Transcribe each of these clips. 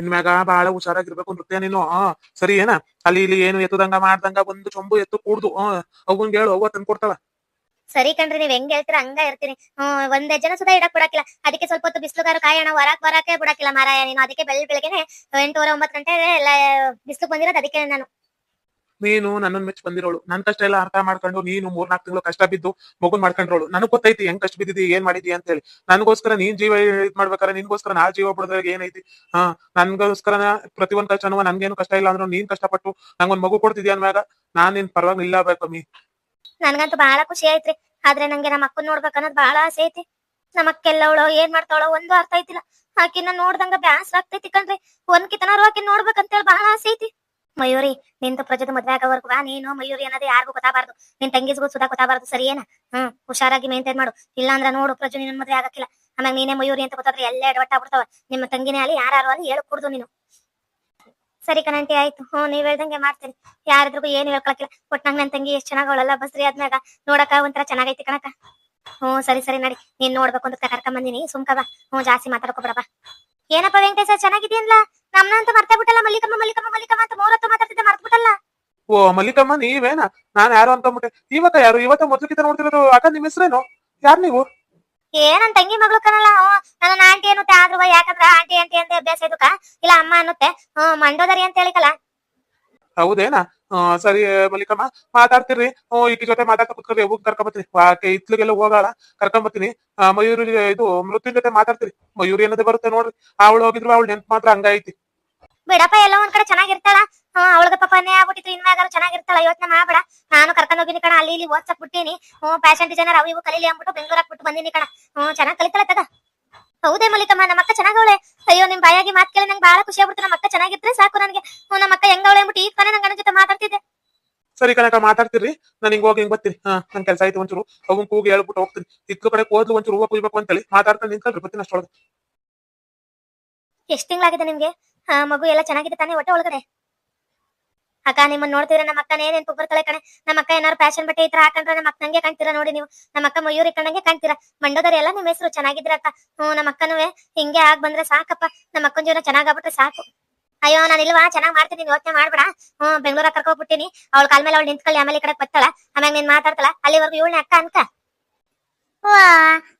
ಇನ್ಮ್ಯಾಗ ಬಾಳ ಹುಷಾರಾಗಿರ್ಬೇಕು ನೃತ್ಯ ನೀನು. ಸರಿ ಏನ? ಅಲ್ಲಿ ಇಲ್ಲಿ ಏನು ಎತ್ತದಂಗ ಮಾಡ್ದಂಗ ಒಂದು ಚೊಂಬು ಎತ್ತು ಕೂಡ್ದು. ಅವಂಗ ಹೇಳು, ಅವ್ವ ತಂದ್ ಸರಿ ಕಣ್ರಿ, ನೀವ್ ಹೆಂಗ್ ಹೇಳ್ತೀರ ಹಂಗ ಇರ್ತೀನಿ ಒಂದೇ ಜನ ಸುಧಾ ಇಡಕ್ ಬಿಡಕಿಲ್ಲ ಅದಕ್ಕೆ ಸ್ವಲ್ಪ ಹೊತ್ತು ಬಿಸ್ಲುಗಾರು ಕಾಯೋಣ ಹೊರಕ್ ಬರಕ್ಕೆ ಬಿಡಕಿಲ್ಲ ಮಾರಾಯ ನೀನು. ಅದಕ್ಕೆ ಬೆಳ್ ಬೆಳಗ್ಗೆನೆ ಎಂಟೂವರೆ ಒಂಬತ್ತು ಗಂಟೆ ಎಲ್ಲ ಬಿಸ್ಲು ಬಂದಿರೋದು ಅದಕ್ಕೆ ನಾನು. ನೀನು ನನ್ನನ್ ಮೆಚ್ಚ ಬಂದಿರೋಳು. ನನ್ ಕಷ್ಟ ಎಲ್ಲ ಅರ್ಥ ಮಾಡ್ಕೊಂಡು ನೀನು ಮೂರ್ನಾಲ್ಕು ತಿಂಗಳು ಕಷ್ಟ ಬಿದ್ದು ಮಗುನ್ ಮಾಡ್ಕೊಂಡ್ರೋಳು. ನನಗ್ ಗೊತ್ತೈತಿ ಹೆಂಗ್ ಕಷ್ಟ ಬಿದ್ದಿದಿ, ಏನ್ ಮಾಡಿದಿ ಅಂತ ಹೇಳಿ. ನನಗೋಸ್ಕರ ನೀನ್ ಜೀವ ಇದ್ ಮಾಡ್ಬೇಕಾರೆ ನಿನ್ಗೋಸ್ಕರ ನಾ ಜೀವ ಬಿಡೋದ್ರಾಗ ಏನೈತಿ? ಹಾ, ನನ್ಗೋಸ್ಕರ ಒಂದ್ ಕಷ್ಟನೂ ನನ್ಗೇನು ಕಷ್ಟ ಇಲ್ಲ ಅಂದ್ರೂ ನೀನ್ ಕಷ್ಟಪಟ್ಟು ನಂಗೊಂದ್ ಮಗು ಕೊಡ್ತಿದ್ಯಾ ಅನ್ವಾಗ ನಾನ್ ನಿನ್ ಪರವಾಗಿ ನಿಲ್ಲಬೇಕಮ್ಮಿ ನನ್ಗಂತೂ ಬಹಳ ಖುಷಿ ಆಯ್ತ್ರಿ ಆದ್ರೆ ನಂಗೆ ನಮ್ಮ ಅಕ್ಕನ್ ನೋಡ್ಬೇಕು ಅನ್ನೋದು ಬಹಳ ಆಸೆ ಐತಿ. ನಮ್ಮ ಅಕ್ಕೆಲ್ಲವಳು ಏನ್ ಮಾಡ್ತಾವಳೋ ಒಂದು ಅರ್ಥ ಐತಿಲ್ಲ. ಆಕಿನ ನೋಡ್ದಂಗ ಬ್ಯಾಸ್ ಆಗ್ತೈತಿ ಕಣ್ರಿ. ಒಂದ್ ಕಿತನಾರು ಆಕಿನ ನೋಡ್ಬೇಕಂತೇಳಿ ಬಹಳ ಆಸೆ ಐತಿ. ಮಯೂರಿ, ನಿಂತ ಪ್ರಜದ ಮದ್ವೆ ಆಗೋವರ್ಗು ನೀನು ಮಯೂರಿ ಅನ್ನೋದು ಯಾರಿಗೂ ಗೊತ್ತಾಗಬಾರ್ದು. ನಿನ್ ತಂಗಿಸ್ಗೂ ಸುಧಾ ಗೊತ್ತಾಗಬಾರ್ದು, ಸರಿ ಏನ? ಹ್ಮ್, ಹುಷಾರಾಗಿ ಮೇಂಟೈನ್ ಮಾಡು. ಇಲ್ಲಾಂದ್ರ ನೋಡು ಪ್ರಜು ನಿನ್ನ ಮದ್ವೆ ಆಗಕ್ಕಿಲ್ಲ. ಆಮೇಲೆ ನೀನೇ ಮಯೂರಿ ಅಂತ ಗೊತ್ತಾದ್ರೆ ಎಲ್ಲ ಎಡವಟ್ಟಾಗ್ಬಿಡ್ತಾವ ನಿಮ್ಮ ತಂಗಿನೇ ಅಲ್ಲಿ ಯಾರು ಅಲ್ಲಿ ಹೇಳಿ ಕುಡ್ದು ನೀನು. ಸರಿ ಕಣಂಟಿ, ಆಯ್ತು. ಹ್ಮ್ ನೀವ್ ಹೇಳ್ದಂಗೆ ಮಾಡ್ತೀನಿ ಯಾರಿದ್ರಿಗೂ ಏನು ಹೇಳ್ಕೊಳಕಿಲ್ಲ ಒಟ್ ನಂಗ್ ನನ್ ತಂಗಿ ಎಷ್ಟ್ ಚೆನ್ನಾಗವಳಲ್ಲ ಬಸ್ರಿ ಆದ್ಮ್ಯಾಗ. ನೋಡಕ ಒಂಥರ ಚೆನ್ನಾಗೈತಿ ಕಣಕ ಹ್ಮ್ ಸರಿ ಸರಿ ನಡಿ. ನೀನ್ ನೋಡ್ಬೇಕು ಅಂತ ಕರ್ಕೊಂಡ್ ಬಂದಿನಿ ಸುಮ್ಕ ಬಾ. ಹ್ಮ್ ಜಾಸ್ತಿ ಮಾತಾಡ್ಕೊಬೇಡ ಬಾ. ಏನಪ್ಪ ವೆಂಕಟೇಶ ಚೆನ್ನಾಗಿದೆಯಲ್ಲ ನಮ್ನ ಅಂತ ಮರ್ತಾ ಬಿಟ್ಟಲ್ಲ ಮಲ್ಲಿಕಮ್ಮ ಮಲ್ಲಿಕಮ್ಮ ಮಲ್ಲಿಕಮ್ಮ ಅಂತ ಮೂರತ್ತು ಮಾತಾಡ್ತಿದ್ದೆ ಮರ್ತ್ ಬಿಟ್ಟಲ್ಲ ಓ ಮಲ್ಲಿಕಮ್ಮ ನೀವೇನ? ನಾನ್ ಯಾರು ಅನ್ಕೊಂಬಿಟ್ಟೆ ಇವತ್ತ ಯಾರು? ಇವತ್ತ ಮೊದ್ಲಕ್ಕಿಂತ ನೋಡ್ತಿರೋದು ಅಕ್ಕ ನಿಮ್ ಹೆಸ್ರೇನು? ಯಾರು ನೀವು? ಏ ನನ್ ತಂಗಿ ಮಗಳು ಕಣಲ್ಲ ಹ್ಮ್ ನನ್ನ ಆಂಟಿ ಅನ್ನುತ್ತೆ ಆದ್ರೂ ಯಾಕಂದ್ರ ಆಂಟಿ ಆಂಟಿ ಅಂತ ಅಭ್ಯಾಸ ಇದಕ್ಕ ಇಲ್ಲ ಅಮ್ಮ ಅನ್ನುತ್ತೆ. ಹ್ಮ್ ಮಂಡೋದರಿ ಅಂತ ಹೇಳಿಕಲ್ಲ. ಹೌದೇನಾ? ಸರಿ ಮಲ್ಲಿಕಮ್ಮ, ಮಾತಾಡ್ತಿರ್ರಿ. ಈಕಿ ಜೊತೆ ಮಾತಾಡ್ತಾ ಕುತ್ಕೊರಿ ಹೋಗಿ ಕರ್ಕೊಂಬತ್ತೀನಿ. ಆಕೆ ಇತ್ಲಿಗೆಲ್ಲ ಹೋಗಾಳ ಕರ್ಕೊಂಬತ್ತೀನಿ. ಮಯೂರಿ, ಇದು ಮೃತ್ಯುನ್ ಜೊತೆ ಮಾತಾಡ್ತೀರಿ. ಮಯೂರಿ ಏನದೇ ಬರುತ್ತೆ ನೋಡ್ರಿ. ಅವಳು ಹೋಗಿದ್ರು, ಅವಳು ನೆನ್ಪು ಮಾತ್ರ ಹಂಗೈತಿ ಬಿಡಪ್ಪ, ಎಲ್ಲ ಒಂದ್ ಕಡೆ ಚೆನ್ನಾಗಿರ್ತಾಳ. ಹ್ಮ್ ಅವಳಗ ಪಾಪ ಅನ್ಯಾಯ ಆಗ್ಬಿಟ್ಟಿತ್ತು ಇನ್ಮ್ಯಾಗಾರು ಚೆನ್ನಾಗಿರ್ತಾಳ, ಯೋಚನೆ ಮಾಡ್ಬೇಡ. ನಾನು ಕರ್ಕೊಂಡು ಹೋಗಿನಿ ಕಣ, ಅಲ್ಲಿ, ಇಲ್ಲಿ ಓದ್ಸಕ್ ಬಿಟ್ಟಿನಿ. ಹ್ಮ್ ಫ್ಯಾಷನ್ ಡಿಸೈನರ್ ಅವು ಇವು ಕಲೀಲಿ ಅಂದ್ಬಿಟ್ಟು ಬೆಂಗಳೂರಾಗ್ ಬಿಟ್ಟು ಬಂದಿನಿ ಕಣ. ಹ್ಮ್, ಚೆನ್ನಾಗ್ ಕಲಿತಾಳ ತಗ. ಹೌದೇ ಮಲ್ಲಿಕಮ್ಮ ನಮ್ಮ ಅಕ್ಕ ಚೆನ್ನಾಗವಳೆ. ಅಯ್ಯೋ ನಿಮ್ ಬಾಯಾಗಿ ಮಾತು ಕೇಳಿ ನಂಗೆ ಬಹಳ ಖುಷಿ ಆಗ್ಬಿಡ್ತು. ನಮ್ಮ ಅಕ್ಕ ಚೆನ್ನಾಗಿದ್ರೆ ಸಾಕು ನನಗೆ. ನಮ್ಮ ಅಕ್ಕ ಹೆಂಗವಳೆ ಅಂದ್ಬಿಟ್ಟು ಈಗ ತಾನೇ ನಂಗೆ ಜೊತೆ ಮಾತಾಡ್ತಿದ್ದೆ. ಸರಿ ಕಣಕ ಮಾತಾಡ್ತಿರ್ರಿ. ನಾನು ಹಿಂಗ್ ಹೋಗಿ ಹಿಂಗ್ ಬರ್ತೀನಿ. ಹಾ ನನ್ ಕೆಲಸ ಆಯ್ತು ಒಂಚೂರು. ಅವನ್ ಕೂಗಿ ಹೇಳ್ಬಿಟ್ಟು ಹೋಗ್ತೀನಿ. ಇತ್ಲು ಕಡೆ ಹೋದ್ಲು ಒಂಚೂರು ಹೂವ ಕುಯ್ಬೇಕು ಅಂತೇಳಿ. ಮಾತಾಡ್ತಾ ನಿಂತ್ಕೊಳ್ರಿ. ಬರ್ತೀನಿ ಅಷ್ಟೊಳಗೆ. ಎಷ್ಟ್ ತಿಂಗಳಾಗಿದೆ ನಿಮ್ಗೆ? ಮಗು ಎಲ್ಲ ಚೆನ್ನಾಗಿದೆ ತಾನೇ? ಹೊಟ್ಟೆ ಒಳಗಡೆ? ಅಕ್ಕ ನಿಮ್ಮನ್ನ ನೋಡ್ತಿದ್ರೆ ನಮ್ಮ ಅಕ್ಕನೇ ನೆನ್ಪು ಬರ್ತಾಳೆ ಕಣೆ? ನಮ್ಮ ಅಕ್ಕ ಏನಾರು ಫ್ಯಾಷನ್ ಬಟ್ಟೆ ಇತ್ರ ತರ ಹಾಕಂಡ್ರೆ ನಮ್ಮ ಅಕ್ಕನಂಗೆ ಕಾಣ್ತೀರಾ ನೋಡಿ ನೀವು? ನಮ್ಮ ಅಕ್ಕ ಮಯೂರಿ ಕಣ್ಣಂಗೆ ಕಾಣ್ತೀರಾ? ಮಂಡೋದರಿ ಎಲ್ಲ ನಿಮ್ಮ ಹೆಸರು ಚೆನ್ನಾಗಿದ್ರ ಅಕ್ಕ. ಹ್ಞೂ, ನಮ್ಮ ಅಕ್ಕನೂ ಹಿಂಗೆ ಆಗ್ ಬಂದ್ರೆ ಸಾಕಪ್ಪ. ನಮ್ಮ ಅಕ್ಕನ ಜೀವನ ಚೆನ್ನಾಗಾಗ್ಬಿಟ್ರೆ ಸಾಕು. ಅಯ್ಯೋ, ನಾನು ಇಲ್ವಾ? ಚೆನ್ನಾಗಿ ಮಾಡ್ತೀನಿ ಯೋಚನೆ ಮಾಡ್ಬೇಡ. ಹ್ಮ್ ಬೆಂಗಳೂರ ಕರ್ಕೊಬಿಟ್ಟಿನಿ ಅವಳ ಕಾಲ್ ಮೇಲೆ ಅವಳು ನಿಂತ್ಕೊಳ್ಳಿ, ಆಮೇಲೆ ಈ ಕಡೆ ಬತ್ತಾಳ. ಆಮೇಲೆ ನೀನ್ ಮಾತಾಡ್ತಾಳ. ಅಲ್ಲಿವರೆಗೂ ಇವಳನ್ನ ಅಕ್ಕ ಅನ್ಕ.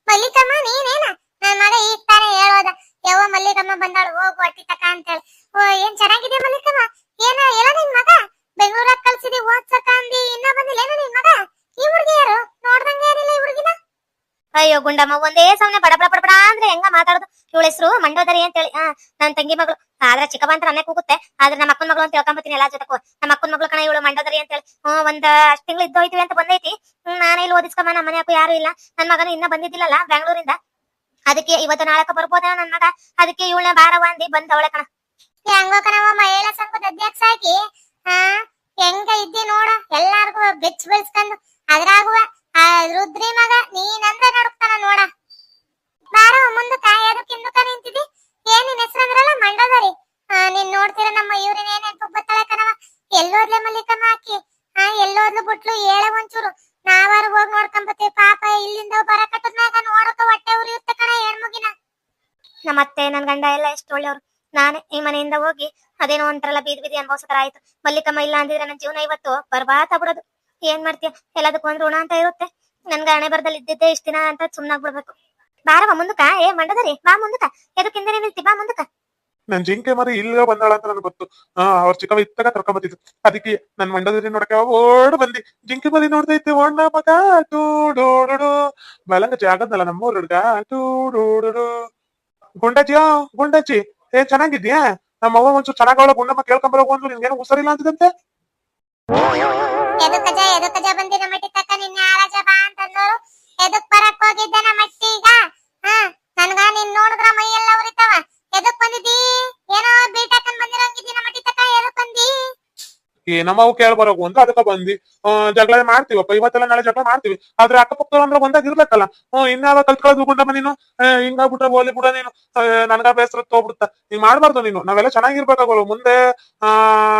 ಮಲ್ಲಿಕಮ್ಮ, ನೀನೇನ? ನನ್ ಮಗ ಈಗ ತಾನೇ ಹೇಳೋದ. ಯಾವ ಮಲ್ಲಿಕಮ್ಮ ಬಂದಾಳು, ಹೋಗು ಅಟ್ಟಿ ತಕ ಅಂತೇಳಿ. ಓ, ಏನ್ ಚೆನ್ನಾಗಿದೆ ಮಲ್ಲಿಕಮ್ಮ? ಏನ ಎಲ್ಲ ನಿನ್ ಮಗ ಬೆಂಗಳೂರಾಗ ಕಳ್ಸಿದಿ ಓದ್ಸಕ ಅಂದಿ, ಇನ್ನ ಮಗ? ಯಾರು? ಏನಿಲ್ಲ ಅಯ್ಯೋ ಗುಂಡಮ್ಮ, ಒಂದೇ ಸಮನೆ ಬಡ ಬಡ ಬಡ ಅಂದ್ರೆ ಹೆಂಗ ಮಾತಾಡೋದು? ಇವಳ ಹೆಸರು ಮಂಡೋದರಿ ಅಂತೇಳಿ. ಹೇಳಿ ನನ್ ತಂಗಿ ಮಗಳು. ಆದ್ರೆ ಚಿಕ್ಕಪ್ಪ ಅಂತ ನನ್ನೇ ಕೂಗುತ್ತೆ. ಆದ್ರೆ ನಮ್ಮ ಅಕ್ಕನ ಮಗಳು ಅಂತ ಹೇಳ್ಕೊಂಬತ್ತೀನಿ ಎಲ್ಲಾ ಜೊತೆ ನಮ್ಮ ಅಕ್ಕನ ಮಗಳು ಕಣ, ಇವಳು ಮಂಡೋದರಿ ಅಂತೇಳಿ. ಹ್ಮ್, ಒಂದ್ ಅಷ್ಟ್ ತಿಂಗಳು ಇದ್ದೋಯ್ತಿವಿ ಅಂತ ಬಂದೈತಿ. ನಾನು ಇಲ್ಲಿ ಓದಿಸ್ಕಮ್ಮ ನಮ್ಮ ಮನೆ ಯಾರು ಇಲ್ಲ. ನನ್ನ ಮಗನು ಇನ್ನ ಬಂದಿದ್ದಿಲ್ಲಲ್ಲ ಬೆಂಗಳೂರಿಂದ ಅದಕ್ಕೆ ಇವತ್ತು ನಾಳಕ ಬರ್ಬೋದ ನನ್ ಮಗ. ಅದಕ್ಕೆ ಇವಳನ್ನ ಬಾರವ ಅಂದಿ ಬಂದವಳೆ ಕಣ. ಹೆಂಗೋ ಕಣವ ಮಹಿಳಾ ಸಂಘದ ಅಧ್ಯಕ್ಷ ಆಗಿ ಹಾ? ಹೆಂಗ ಇದ್ದಿ ನೋಡ ಎಲ್ಲಾರ್ಗು ಬೆಚ್ಚ ಬೆಳ್ಸ್ಕೊಂಡು ಅದ್ರಾಗುವ ರುದ್ರಿ ಮಗ ನೀನಂದ್ರ ನಡುಕ್ತಾನ ನೋಡ. ಬಾರವ ಮುಂದಕ್ಕ ಎದಕ್ ಹಿಂದಕ್ಕ ನಿಂತಿದಿ ಏನ್ ನಿನ್ ಹೆಸರಂದ್ರಲ್ಲ? ಮಂಡೋದರಿ ಆ, ನೀನ್ ನೋಡ್ತೀರ ನಮ್ಮ ಇವ್ರಿನ ಏನ್ ನೆನ್ಪು ಬತ್ತಾಳೆ ಕಣವ? ಎಲ್ಲೋದ್ಲೆ ಮಲ್ಲಿಕಮ್ಮ ಹಾಕಿ. ಹಾ ಎಲ್ಲೋದ್ಲು ಬಿಟ್ಲು ಹೇಳ ಒಂಚೂರು. ನಾವಾರು ಹೋಗಿ ನೋಡ್ಕೊಂಬತ್ತೀವಿ ಪಾಪ ಇಲ್ಲಿಂದ ಬರಕಟ್ಟದ್ಮ್ಯಾಗ ನೋಡಕ ಹೊಟ್ಟೆ ಉರಿಯುತ್ತೆ ಕಣ ಹೆಣ್ಮಗಿನ. ನಮ್ಮ ಅತ್ತೆ ನನ್ ಗಂಡ ಎಲ್ಲ ಎಷ್ಟು ಒಳ್ಳೆಯವ್ರು. ನಾನೇ ಈ ಮನೆಯಿಂದ ಹೋಗಿ ಅದೇನೋ ಒಂಥರಲ್ಲ ಬೀದಿ ಬೀದಿ ಅನ್ಭವಿಸೋ ಆಯ್ತು. ಮಲ್ಲಿಕಮ್ಮ ಇಲ್ಲ ಅಂದಿದ್ರೆ ನನ್ನ ಜೀವನ ಇವತ್ತು ಬರ್ಬಾತ ಬಿಡೋದು ಏನ್ ಮಾಡ್ತೀಯ? ಎಲ್ಲದಕ್ಕೂ ಒಂದು ಋಣ ಅಂತ ಇರುತ್ತೆ. ನನ್ಗೆ ಹಣೆ ಬರದಲ್ಲಿ ಇದ್ದಿದ್ದೆ ಇಷ್ಟ ದಿನ ಅಂತ ಸುಮ್ನಾಗ್ಬಿಡ್ಬೇಕು. ಬಾರವ ಮುಂದಕ್ಕ. ಏ, ಮಂಡದರಿ, ಬಾ ಮುಂದಕ್ಕ. ಎದಕ್ಕಿಂದ ನಿಲ್ತಿ ಬಾ ಮುಂದಕ್ಕ. ನನ್ ಜಿಂಕೆ ಮರಿ ಇಲ್ಲೋ ಬಂದಾಳ ಅಂತ ನನಗೆ ಗೊತ್ತು. ಅವ್ರ ಚಿಕ್ಕವ ಇತ್ತಾಗ ಕರ್ಕೊಂಬತ್ತಿದ್ರು ಅದಕ್ಕೆ ನನ್ ಮಂಡದಲ್ಲಿ ನೋಡಕ್ಕೆ ಓಡ್ ಬಂದಿ. ಜಿಂಕೆ ಮರಿ ನೋಡ್ದೈತೆ ಓಣ್ಣ ಮಗ. ಟೂಡೋಡು ಬಲಂಗ ಜಾಗದಲ್ಲ ನಮ್ಮೂರ್ ಹುಡ್ಗ. ಟೂಡೋಡು ಗುಂಡಜ್ಜಿಯೋ ಗುಂಡಜ್ಜಿ ಏ ಚೆನ್ನಾಗಿದ್ಯಾ ನಮ್ಮ ಅವ್ವ ಒಂಚೂರು ಚೆನ್ನಾಗವಳ ಗುಂಡಮ್ಮ ಕೇಳ್ಕೊಂಬರೋ ಒಂದು ನಿನ್ಗೇನು ಹುಷಾರಿಲ್ಲ ಅಂತಿದಂತೆ? ಎದಕ್ಕಜ ಎದಕ್ಕಜ ಬಂದಿ ಮಟ್ಟಿ ಏ ಕೇಳ್ಬರೋಗು ಅಂದ್ರೆ ಅದಕ್ಕೆ ಬಂದಿ ಜಗಳ ಮಾಡ್ತೀವಪ್ಪ, ಇವತ್ತೆಲ್ಲ ನಾಳೆ ಜಗಳ ಮಾಡ್ತೀವಿ. ಆದ್ರೆ ಅಕ್ಕಪಕ್ಕ ಅಂದ್ರೆ ಒಂದಾಗ ಇರ್ಬೇಕಲ್ಲ ಹ್ಮ್ ಇನ್ನಾವ ಕಲ್ತ್ಕೊಳ್ಳೋದು ಗುಂಡಮ್ಮ ನೀನು? ಹಿಂಗ ಹಿಂಗಾಗ್ಬಿಟ್ರೆ ಬೋಲಿ ಬಿಡ ನೀನು. ನನ್ಗ ಬೇಸರ ಹೋಗ್ಬಿಡುತ್ತ ನೀನ್ ಮಾಡ್ಬಾರ್ದು ನೀನು. ನಾವೆಲ್ಲ ಚೆನ್ನಾಗಿರ್ಬೇಕಾಗೋರು. ಮುಂದೆ, ಆ,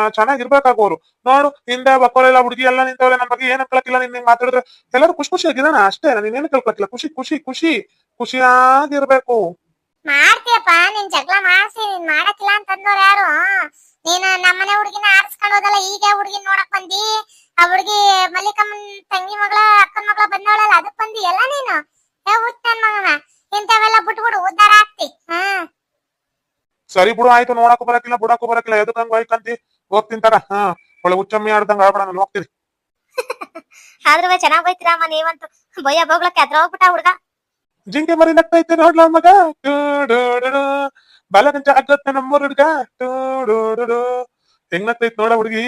ಚೆನ್ನಾಗಿರ್ಬೇಕಾಗೋರು. ನೋಡು, ಹಿಂದೆ ಬಕ್ಕೋಲೆಲ್ಲ ಹುಡುಗಿ ಎಲ್ಲ ನಿಂತವ್ರೆ ನಮ್ಮ ಬಗ್ಗೆ ಏನ್ ಅನ್ಕೊಳಕಿಲ್ಲ ನಿನ್ ಮಾತಾಡಿದ್ರೆ. ಎಲ್ಲರೂ ಖುಷಿ ಖುಷಿಯಾಗಿರೋಣ ಅಷ್ಟೇ ನೀನೇನು ಕೇಳ್ಕೊಳಕಿಲ್ಲ ಖುಷಿ ಖುಷಿ ಖುಷಿ. ಖುಷಿಯಾಗಿರ್ಬೇಕು. ಮಾಡ್ತೀಯಪ್ಪ ನೀನ್ ಜಗಳ ಮಾಡ್ಸಿ ನೀನ್ ಮಾಡಕ್ಕಿಲ್ಲ ಅಂತ ಅಂದವ್ರು ಯಾರು? ನೀನ್ ನಮ್ಮನೆ ಹುಡುಗಿನ ಆರಿಸ್ಕೊಂಡು ಹೋದಲ್ಲ ಈಗ ಹುಡುಗಿನ ನೋಡಕ್ ಬಂದಿ? ಆ ಹುಡುಗಿ ಮಲ್ಲಿಕಮ್ಮನ್ ತಂಗಿ ಮಗಳ ಅಕ್ಕನ ಮಗಳ ಬಂದವಳಲ್ಲ ಅದಕ್ ಬಂದಿ ಎಲ್ಲ ನೀನು? ಏ ನನ್ ಮಗನ ಇಂಥವೆಲ್ಲ ಬಿಟ್ಬಿಡು ಉದ್ದಾರ ಆಗ್ತಿ ಹ್ಮ್ ಸರಿ ಬಿಡು ಆಯ್ತು ನೋಡಕ್ ಬರಕಿಲ್ಲ ಬಿಡಕ್ ಬರಕಿಲ್ಲ ಎದಕ್ ಹಂಗ ಹೋಯ್ಕಂತಿ? ಹೋಗ್ತೀನಿ ತಗ ಹಾ? ಒಳ್ಳೆ ಹುಚ್ಚಮ್ಮಿ ಆಡ್ದಂಗ ಆಡ್ಬೇಡ ನಾನು ಹೋಗ್ತೀನಿ. ಆದ್ರೂ ಚೆನ್ನಾಗ್ ಬೈತೀರಮ್ಮ ನೀವಂತೂ. ಬಯ್ಯ ಬೋಗ್ಲಕ್ಕೆ ಅದ್ರ ಹೋಗ್ಬಿಟ್ಟ ಹುಡ್ಗ. ಜಿಂಕೆ ಮರಿ ನಗ್ತೈತೆ ನೋಡ್ಲ ಮಗ? ಬಲಗಂಚ ಆಗತ್ತೆ ನಮ್ಮೂರ್ ಹುಡ್ಗ. ಹೆಂಗ್ ನಗ್ತೈತ್ ನೋಡ ಹುಡುಗಿ?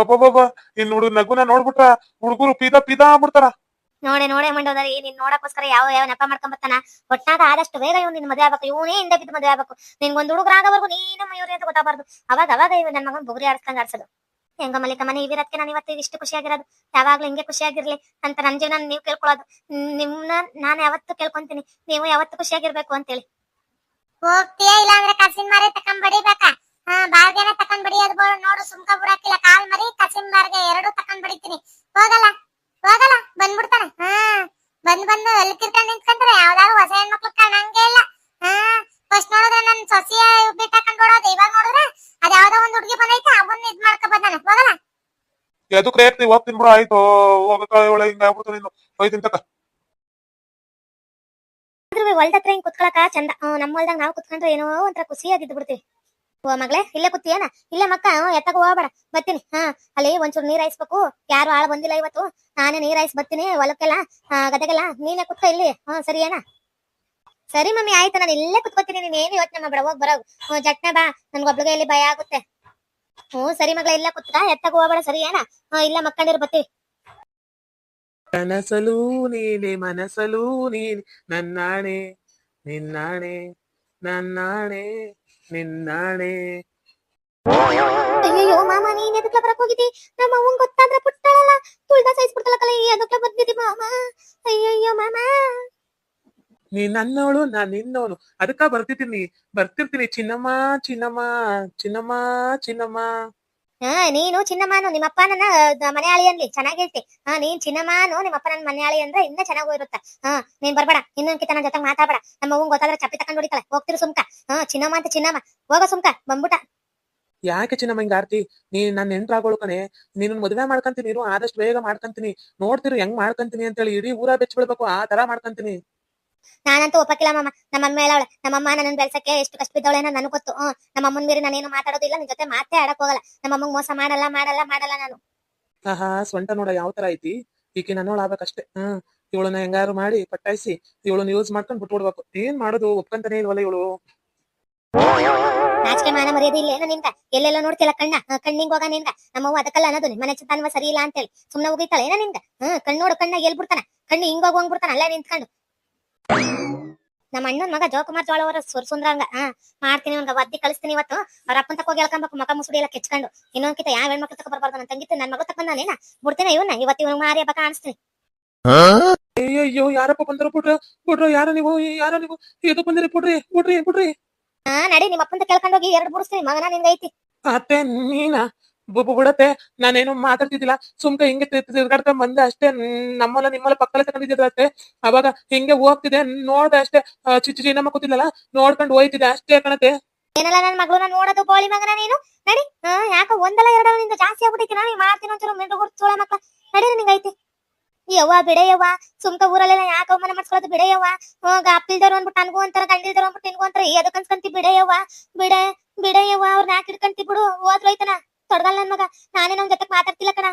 ಒಬ್ಬೊಬ್ಬ ಇನ್ ಹುಡುಗ ನಗುನ ನೋಡ್ಬಿಟ್ರ, ಹುಡುಗರು ಪೀದಾ ಪೀದಾ ಆಗ್ಬಿಡ್ತಾರ. ನೋಡೆ ನೋಡೆ ಮಂಡೋದರಿ, ನೀನ್ ನೋಡಕ್ಕೋಸ್ಕರ ಯಾವ ಯಾವ ನೆಪ ಮಾಡ್ಕೊಂಬರ್ತಾನ ಒಟ್ನಾಗ ಆದಷ್ಟು ಬೇಗ ಇವ್ ನಿನ್ ಮದುವೆ ಆಗ್ಬೇಕು, ಇವನೇ ಹಿಂದೆ ಬಿದ್ದು ಮದುವೆ ಆಗ್ಬೇಕು. ನಿನ್ಗೊಂದ್ ಹುಡುಗರಾಗವರೆಗೂ ನೀನು ಮಯೂರಿ ಅಂತ ಗೊತ್ತಾಗಬಾರ್ದು. ಅವಾಗ ಅವಾಗ ಇವ್ ನನ್ ಮಗನ್ ಬುಗುರಿ ಆಡ್ಸ್ಕೊಂಡ್ ಆಡ್ಸೋದು. ಹೆಂಗ ಮಲ್ಲಿಕ ಮನೆ ಇವಿರತ್ಕೆ ನಾನು ಇವತ್ತು ಇಷ್ಟು ಖುಷಿಯಾಗಿರೋದು ಯಾವಾಗ್ಲೂ ಹಿಂಗೆ ಖುಷಿಯಾಗಿರ್ಲಿ ಅಂತ ನನ್ನ ಜೀವನ ನೀವು ಕೇಳ್ಕೊಳ್ಳೋದು ನಿಮ್ನ ನಾನು ಯಾವತ್ತು ಕೇಳ್ಕೊಂತೀನಿ. ನೀವು ಯಾವತ್ತು ಖುಷಿಯಾಗಿರ್ಬೇಕು ಅಂತೇಳಿ. ಹೋಗ್ತೀಯ ಇಲ್ಲ ಅಂದ್ರೆ ಕಸಿನ್ ಮರಿ ತಕೊಂಡ್ ಬಡಿಬೇಕ ಹಾ, ಬಾರ್ಗೆನೆ ತಕೊಂಡ್ ಬಡಿಯೋದು ನೋಡು ಸುಮ್ಕ ಬಿಡಾಕಿಲ್ಲ ಕಾಲ್ ಮರಿ, ಕಸಿನ್ ಬಾರ್ಗೆ ಎರಡು ತಕೊಂಡ್ ಬಡಿತೀನಿ ಹೋಗಲ್ಲ ಹೋಗಲ್ಲ, ಬಂದ್ಬಿಡ್ತಾನೆ. ಹಾ, ಬಂದ್ ಬಂದು ಎಲ್ಲಿ ಕಿರ್ಕೊಂಡ್ ನಿಂತ್ಕೊಂಡ್ರೆ ಯಾವ್ದಾದ್ರು ಹೊಸ ಹೆಣ್ಮಕ್ಳು ಕಾಣಂಗೆ ಇಲ್ಲ. ಎದಕ್ ರೇಗ್ತಿ ಹೋಗ್ತೀನಿ ಬಿಡು ಆಯ್ತು ಹೋಗಕ್ಕ ಹಿಂಗ ಆಗ್ಬಿಡ್ತು ನೀನು. ಹೋಯ್ತೀನಿ ತಕ. ಹೊಲ್ದ ಹತ್ರ ಹಿಂಗ್ ಕುತ್ಕೊಳಕ ಚಂದ ನಮ್ಮ ಹೊಲ್ದಾಗ ನಾವು ಕುತ್ಕೊಂಡ್ರೆ ಏನೋ ಒಂಥರ ಖುಷಿಯಾಗಿದ್ದು ಬಿಡ್ತೀವಿ ಓ ಮಗಳೇ ಇಲ್ಲೇ ಕೂತಿಯೇನ ಇಲ್ಲೇ ಮಕ್ಕ ಹ್ಮ್, ಎತ್ತಕ ಹೋಗ್ಬೇಡ ಬರ್ತೀನಿ ಹಾ ಅಲ್ಲಿ ಒಂಚೂರು ನೀರ್ ಹಾಯಿಸ್ಬೇಕು ಯಾರು ಆಳ ಬಂದಿಲ್ಲ ಇವತ್ತು. ನಾನೇ ನೀರ್ ಹಾಯಿಸ್ ಬರ್ತೀನಿ ಹೊಲಕ್ಕೆಲ್ಲ ಗದಗೆಲ್ಲ. ನೀನೇ ಕುತ್ಕ ಇಲ್ಲಿ ಹಾ ಸರಿ ಏನ ಸರಿ ಮಮ್ಮಿ ಆಯ್ತು ನಾನು ಇಲ್ಲೇ ಕುತ್ಕೋತೀನಿ ನೀನ್ ಏನು ಯೋಚನೆ ಮಾಡ್ಬೇಡ ಹೋಗ್ ಬರೋ ಜಟ್ನೆ ಬಾ ನನ್ಗೊಬ್ಳಿಗೆ ಇಲ್ಲಿ ಭಯ ಆಗುತ್ತೆ. ಹ್ಮ್ ಸರಿ ಮಗಳ ಇಲ್ಲ ಕುತ್ಕ. ಎತ್ತಕ ಹೋಗ್ಬೇಡ ಸರಿ ಏನ? ಇಲ್ಲ ಮಕ್ಕಂಡಿರು ಬತ್ತಿ ಬರ್ತೀವಿ. ಕನಸಲು ನೀನೆ ಮನಸಲು ನೀನೆ ನನ್ನಾಣೆ ನಿನ್ನಾಣೆ ನನ್ನಾಣೆ ನಿನ್ನಾಣೆ. ಅಯ್ಯೋ ಮಾಮ ನೀನ್ ಎದಕ್ಲ ಬರಕ್ ಹೋಗಿದ್ದಿ? ನಮ್ಮ ಅವ್ವನ್ ಗೊತ್ತಾದ್ರೆ ಪುಟ್ಟಳಲ್ಲ. ತುಳ್ದ ಸಹಿಸ್ಬಿಡ್ತಲ್ಲ ಕಲ ಎದಕ್ಲ ಬಂದಿದ್ದಿ ಮಾಮ. ಅಯ್ಯಯ್ಯೋ ಮಾಮ. ನೀ ನನ್ನವಳು ನಾನ್ ನಿನ್ನವನು ಅದಕ್ಕ ಬರ್ತಿರ್ತೀನಿ ಬರ್ತಿರ್ತೀನಿ ಚಿನ್ನಮ್ಮ ಚಿನ್ನಮ್ಮ ಚಿನ್ನಮ್ಮ ಚಿನ್ನಮ್ಮ ಹಾ ನೀನು ಚಿನ್ನಮ್ಮನು ನಿಮ್ಮಪ್ಪ ನನ್ನ ದ- ಮನೆ ಆಳಿ ಅನ್ಲಿ ಚೆನ್ನಾಗಿ ಹೇಳ್ತಿ ಹಾ ನೀನ್ ಚಿನ್ನಮ್ಮನು ನಿಮ್ಮಪ್ಪ ನನ್ನ ಮನೆ ಆಳಿ ಅಂದ್ರೆ ಇನ್ನೂ ಚೆನ್ನಾಗಿ ಇರುತ್ತ ಹಾ ನೀನ್ ಬರ್ಬೇಡ ಇನ್ನೊಂದ್ಕಿತ ನನ್ನ ಜೊತೆ ಮಾತಾಡ್ಬೇಡ ನಮ್ಮ ಅವ್ವನ್ ಗೊತ್ತಾದ್ರೆ ಚಪ್ಪಿ ತಕೊಂಡ್ ಹೊಡಿತಾಳೆ ಹೋಗ್ತಿರು ಸುಮ್ಕ ಹಾ ಚಿನ್ನಮ್ಮ ಅಂತ ಚಿನ್ನಮ್ಮ ಹೋಗ ಸುಮ್ಕ ಬಂದ್ಬಿಟ ಯಾಕೆ ಚಿನ್ನಮ್ಮ ಹಿಂಗ ಆರ್ತಿ ನೀ ನನ್ನ ನೆಂಟ್ರಾಗೋಳು ಕಣೆ ನೀನು ಮದುವೆ ಮಾಡ್ಕಂತೀನಿ ಇರು ಆದಷ್ಟು ಬೇಗ ಮಾಡ್ಕಂತೀನಿ ನೋಡ್ತಿರು ಹೆಂಗ್ ಮಾಡ್ಕಂತೀನಿ ಅಂತೇಳಿ ಇಡೀ ಊರ ಬೆಚ್ಚ ಬಿಡ್ಬೇಕು ಆ ತರ ಮಾಡ್ಕಂತೀನಿ ನಾನಂತೂ ಒಪ್ಪಕ್ಕಿಲ್ಲ ಮಮ್ಮ ನಮ್ಮ ಅಮ್ಮ ಹೇಳವಳೆ ನಮ್ಮಮ್ಮ ನನ್ನ ಬೆಳ್ಸಕ್ಕೆ ಎಷ್ಟು ಕಷ್ಟ ಬಿದ್ದವಳೆ ನನಗೆ ಗೊತ್ತು. ಹ್ಮ್ ನಮ್ಮ ಅಮ್ಮನ್ ಮೀರಿ ನಾನೇನು ಮಾತಾಡೋದಿಲ್ಲ ನಿನ್ ಜೊತೆ ಮಾತೇ ಆಡಕ್ ಹೋಗಲ್ಲ. ನಮ್ಮ ಅಮ್ಮಂಗ್ ಮೋಸ ಮಾಡಲ್ಲ ಮಾಡಲ್ಲ ಮಾಡಲ್ಲ ನಾನು. ಆಹಾ ಸ್ವಂಟ ನೋಡ ಯಾವ ತರ ಐತಿ? ಈಕೆ ನನ್ನೋಳು ಆಗ್ಬೇಕಷ್ಟೇ. ಹ್ಮ್ ಇವಳನ್ನ ಹೆಂಗಾರು ಮಾಡಿ ಪಟ್ಟಾಯಿಸಿ ಇವಳನ್ನ ಯೂಸ್ ಮಾಡ್ಕೊಂಡ್ ಬಿಟ್ಬಿಡ್ಬೇಕು. ಏನ್ ಮಾಡೋದು? ಒಪ್ಕಂತಾನೆ ಇಲ್ವಲ್ಲ ಇವಳು? ನಾಚಿಕೆ ಮಾನ ಮರ್ಯಾದೆ ಇಲ್ಲ ಏನೋ ನಿಂದ ಎಲ್ಲೆಲ್ಲ ನೋಡ್ತಿಲ್ಲ ಕಣ್ಣ? ಕಣ್ಣಿಂಗ್ ಹೋಗ ನಿಂದ ನಮ್ಮವ್ವ ಅದಕ್ಕಲ್ಲ ಅನ್ನೋದು ಮನೆ ಚಿತ್ತಾನ್ವ ಸರಿ ಇಲ್ಲ ಅಂತೇಳಿ. ಸುಮ್ನೆ ಹೋಗಿತ್ತಲ್ಲ ಏನ ನಿಂದ ಹ್ಮ್ ಕಣ್ಣೋಡು ಕಣ್ಣಾಗ ಎಲ್ ಬಿಡ್ತಾನ ಕಣ್ಣು ಹಿಂಗ್ ಹೋಗ್ ಹೋಗ್ಬಿಡ್ತಾನ ಅಲ್ಲೇ ನಿಂತ್ಕೊಂಡು. ನಮ್ಮ ಅಣ್ಣನ್ ಮಗ ಜೋಕುಮಾರ್ ಜೋಳ ಅವರ ಸುರ್ಸುಂದ್ರಂಗ ಹಾ ಮಾಡ್ತೀನಿ ಅವ್ನ್ಗ ಒದ್ದಿ ಕಳಿಸ್ತೀನಿ ಇವತ್ತು. ಅವ್ರ ಅಪ್ಪನ್ ತಕ ಹೋಗಿ ಹೇಳ್ಕೊಂಬೇಕು ಮಕ ಮುಸುಡಿ ಎಲ್ಲ ಕೆಚ್ಕೊಂಡು ಇನ್ನೊಂದ್ಕಿತ ಯಾವ ಹೆಣ್ಮಕ್ಳು ತಕ ಬರ್ಬಾರ್ದು ನನ್ನ ತಂಗಿತ್ತು ನನ್ನ ಮಗ ತಕೊಂಡಾನೇನ ಬಿಡ್ತೀನಿ ಇವನ್ನ ಇವತ್ತು ಇವ್ನ ಮಾರಿ ಹಬ್ಬ ಕಾಣಿಸ್ತೀನಿ ಅಯ್ಯಯ್ಯೋ ಯಾರಪ್ಪ ಬಂದರು ಬಿಡ್ರ ಬಿಡ್ರ ಯಾರ ನೀವು? ಯಾರ ನೀವು? ಇದು ಬಂದಿರಿ ಬಿಡ್ರಿ ಬಿಡ್ರಿ ಬಿಡ್ರಿ ಹಾ ನಡಿ ನಿಮ್ಮ ಅಪ್ಪಂತ ಕೇಳ್ಕೊಂಡು ಹೋಗಿ ಎರಡು ಬಿಡಿಸ್ತೀನಿ ಮಗನ ನಿನ್ಗೈತಿ. ಅತ್ತೆ ನೀನಾ? ಬುಬು ಬಿಡತ್ತೆ. ನಾನೇನು ಮಾತಾಡ್ತಿದ್ದಿಲ್ಲ. ಸುಮ್ಕ ಹಿಂಗೆ ತಿರ್ಗಾಡ್ಕೊಂಡ್ ಬಂದೆ ಅಷ್ಟೇ. ನಮ್ಮಲ್ಲ ನಿಮ್ಮಲ್ಲ ಪಕ್ಕದಲ್ಲೇ ತಗೊಂಡಿದ್ದೆ ಅಷ್ಟೇ. ಅವಾಗ ಹಿಂಗೆ ಹೋಗ್ತಿದೆ ನೋಡ್ದೆ ಅಷ್ಟೇ. ಚಿಚ್ಚಿ ಚಿನ್ನಮ್ಮ ಕೂತಿದ್ಲಲ್ಲ? ನೋಡ್ಕೊಂಡು ಹೋಯ್ತಿದೆ ಅಷ್ಟೇ ಕಣತೆ. ಏನಲ್ಲ ನನ್ನ ಮಗಳನ್ನ ನೋಡೋದು ಬೋಳಿ ಮಗನ ನೀನು? ನಡಿ. ಯಾಕ ಒಂದಲ್ಲ ಎರಡಲ್ಲ ನಿಂದ ಜಾಸ್ತಿ ಆಗ್ಬಿಟ್ಟೈತಿ ನಾನು ಮಾಡ್ತೀನಿ ಒಂಚೂರು ಮಿಂಡು ಗುಡ್ಸೋಳ ಮಕ್ಕ ನಡಿ ನಿಂಗೈತಿ ಯವ್ವ ಬಿಡೆಯವ್ವ. ಸುಮ್ಕ ಊರಲ್ಲೆಲ್ಲ ಯಾಕ ಅವಮಾನ ಮಾಡ್ಸ್ಕೊಳೋದು ಬಿಡೆಯವ್ವ. ಅಪ್ಪಿಲ್ದವ್ರು ಅಂದ್ಬಿಟ್ಟು ನನಗೂ ಅಂತಾರ, ಗಂಡಿಲ್ದವ್ರು ಅಂದ್ಬಿಟ್ಟು ನಿನ್ಗೂ ಅಂತಾರ. ಅದಕ್ಕೆ ಅನ್ಸ್ಕಂತಿ ಬಿಡೆಯವ್ವ? ಬಿಡೆ, ಬಿಡೆಯವ್ವ. ಅವ್ರನ್ನ ಯಾಕೆ ಹಿಡ್ಕಂತಿ ಬಿಡು. ಹೋದ್ರೋಯ್ತನ ತೊಡಗಲ್ಲ ನನ್ ಮಗ. ನಾನೇ ನಮ್ ಜೊತೆ ಮಾತಾಡ್ತಿಲ್ಲ ಕಣ.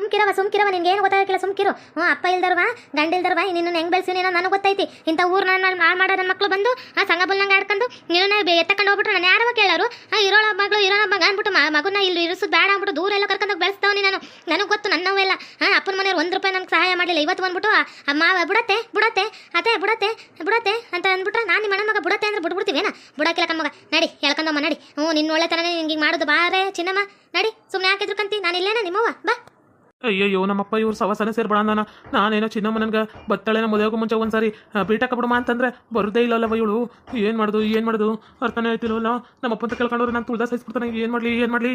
ಸುಮ್ಕಿರವ ಸುಮ್ಕಿರವ ನಿನ್ಗೆ ಏನು ಗೊತ್ತಾಗಿಲ್ಲ ಸುಮ್ಕಿರು. ಹ್ಞೂ ಅಪ್ಪ ಇಲ್ದರ್ವ ಗಂಡ ಇಲ್ದರ್ವ ನಿನ್ನ ಹೆಂಗ್ ಬೆಳ್ಸಿನೇನೋ ನನಗೆ ಗೊತ್ತೈತಿ. ಇಂಥ ಊರು ನಾನು ಹಾಳು ಮಾಡೋ ನನ್ನ ಮಕ್ಳು ಬಂದು, ಆ ಸಂಘ ಬುಲ್ನಂಗೆ ಆಡ್ಕೊಂಡು ನೀನು ಎತ್ತಕೊಂಡು ಹೋಗ್ಬಿಟ್ರು. ನಾನು ಯಾರವ ಕೇಳೋರು? ಆ, ಇರೋಳ ಮಗಳು, ಇರೋಳ ಮಗ ಅಂದ್ಬಿಟ್ಟು ಮಗುನ ಇಲ್ಲಿ ಇರಿಸೋದು ಬೇಡ ಅಂದ್ಬಿಟ್ಟು ದೂರ ಎಲ್ಲ ಕರ್ಕೊಂಡು ಬೆಳೆಸ್ತಾವನಿ ನಾನು. ನನಗೆ ಗೊತ್ತು ನನ್ನವೆಲ್ಲ ಹಾಂ, ಅಪ್ಪನ ಮನೆಯವ್ರು ಒಂದು ರೂಪಾಯಿ ನನಗೆ ಸಹಾಯ ಮಾಡಲಿಲ್ಲ. ಇವತ್ತು ಬಂದ್ಬಿಟ್ಟು ಅಮ್ಮ ಬಿಡತ್ತೆ ಬಿಡತ್ತೆ ಅದೇ ಬಿಡತ್ತೆ ಬಿಡತ್ತೆ ಅಂತ ಅಂದ್ಬಿಟ್ರೆ ನಾನು ನಿಮ್ಮ ಮಗ ಬಿಡತ್ತೆ ಅಂದ್ರೆ ಬಿಟ್ಬಿಡ್ತೀವೇನ ಬಿಡಕ್ಕಿಲ್ಲ ಕಣ್ಮಗ ನಡಿ ಹೇಳ್ಕೊಂಡಮ್ಮ ನಡಿ. ಹ್ಞೂ ನಿನ್ನ ಒಳ್ಳೆತನನೇ ನಿಂಗೆ ಹಿಂಗೆ ಮಾಡೋದು. ಬಾರೇ ಚಿನ್ನಮ್ಮ. ನಡಿ ಸುಮ್ಮನೆ ಹಾಕಿದ್ರು ಕಂತಿ. ನಾನು ಇಲ್ಲೇನ ನಿಮ್ಮವ್ವ? ಬಾ. ಅಯ್ಯಯ್ಯೋ, ನಮ್ಮಪ್ಪ ಇವ್ರು ಸವಸನೆ ಸೇರ್ಬೇಡ ನಾನೇನೋ ಚಿನ್ನಮ್ಮ ನನ್ಗೆ ಬತ್ತಳೆನ ಮದುವೆಗೂ ಮುಂಚೆ ಒಂದ್ಸರಿ ಬೀಟಕ್ಕೆ ಬಿಡಮ್ಮ ಅಂತಂದ್ರೆ ಬರೋದೇ ಇಲ್ಲಲ್ಲವ ಇವಳು. ಏನ್ ಮಾಡುದು ಏನ್ ಮಾಡುದು? ಅರ್ಥನೇ ಆಯ್ತಿಲ್ವಲ್ಲ? ನಮ್ಮಪ್ಪಂತ ಕೇಳ್ಕೊಂಡವ್ರೆ ನಾನು ತುಳ್ದ ಸಹಿಸ್ಬಿಡ್ತಾನೆ. ಏನ್ ಮಾಡ್ಲಿ ಏನ್ ಮಾಡ್ಲಿ?